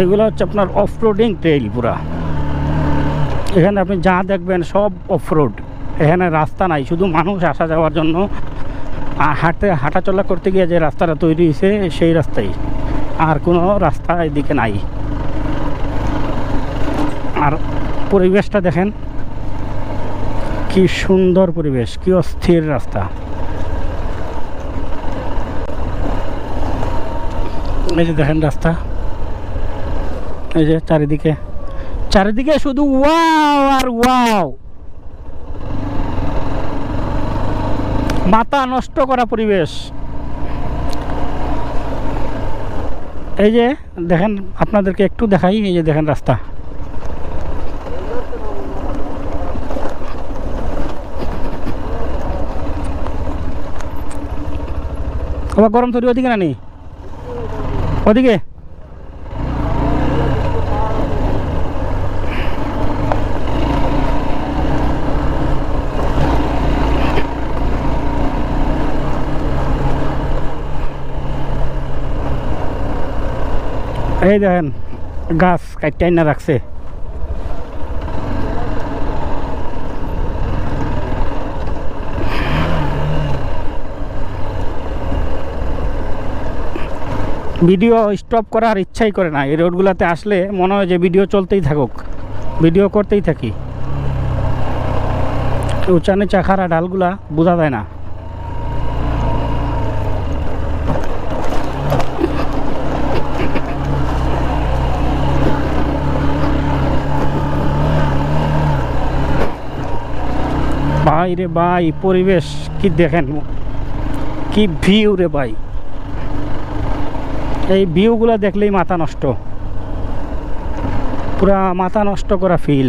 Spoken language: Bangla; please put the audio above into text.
এগুলো হচ্ছে আপনার অফ রোডিং ট্রেইল পুরা। এখানে আপনি যা দেখবেন সব অফ রোড এখানে রাস্তা নাই, শুধু মানুষ আসা যাওয়ার জন্য। আর হাঁটতে, হাঁটাচলা করতে গিয়ে যে রাস্তাটা তৈরি হয়েছে, সেই রাস্তাই। আর কোনো রাস্তা এদিকে নাই। আর পরিবেশটা দেখেন, কি সুন্দর পরিবেশ, কি অস্থির রাস্তা। এই যে দেখেন রাস্তা। এই যে চারিদিকে। চারিদিকে শুধু ওয়াও আর ওয়াও। মাথা নষ্ট করা পরিবেশ। এই যে দেখেন, আপনাদেরকে একটু দেখাই, এই যে দেখেন রাস্তা। আবার গরম তৈরি ওদিকে না নেই ওদিকে? এই দেখেন, গাছ কাটাই না রাখছে। ভিডিও স্টপ করার ইচ্ছাই করে না। এই রোডগুলোতে আসলে মনে হয় যে ভিডিও চলতেই থাকুক। ভিডিও করতেই থাকি। উঁচা নিচা খারা ডালগুলা বোঝা যায় না। ভাই রে ভাই পরিবেশ কি দেখেন? কি ভিউ রে ভাই। এই ভিউগুলো দেখলেই মাথা নষ্ট। পুরা মাথা নষ্ট করা ফিল